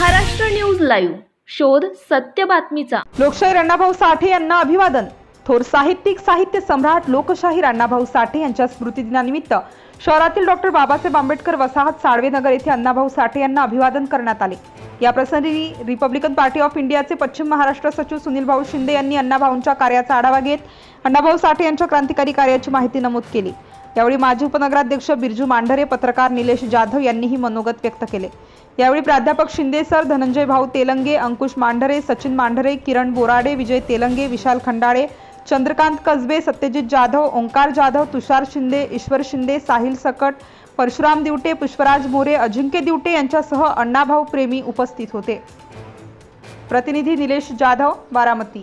Maharashtra news live. शोध सत्य बातमीचा. लोकशाहीर अण्णाभाऊ साठे यांना अभिवादन. थोर साहित्यिक साहित्य सम्राट लोकशाहीर अण्णाभाऊ साठे यांच्या स्मृतिदिनानिमित्त शहरातील डॉक्टर बाबासाहेब आंबेडकर वसाहत साळवेनगर येथे अण्णाभाऊ साठे यांना अभिवादन करण्यात आले. या प्रसंगी रिपब्लिकन पार्टी ऑफ इंडियाचे पश्चिम महाराष्ट्र सचिव सुनील भाऊ शिंदे यांनी अण्णाभाऊंच्या कार्याचा आढावा घेत अण्णाभाऊ साठे यांच्या क्रांतिकारी कार्याची माहिती नमूद केली. यावेळी माजी उपनगराध्यक्ष बिरजू मांढरे पत्रकार निलेश जाधव यांनीही मनोगत व्यक्त केले. यावेळी प्राध्यापक शिंदे सर धनंजय भाऊ तेलंगे अंकुश मांढरे सचिन मांढरे किरण बोराडे विजय तेलंगे विशाल खंडाळे चंद्रकांत कसबे सत्यजित जाधव ओंकार जाधव तुषार शिंदे ईश्वर शिंदे साहिल सकट परशुराम दिवटे पुष्पराज मोरे अजिंक्य दिवटे यांच्यासह अण्णाभाऊ प्रेमी उपस्थित होते. प्रतिनिधी निलेश जाधव बारामती.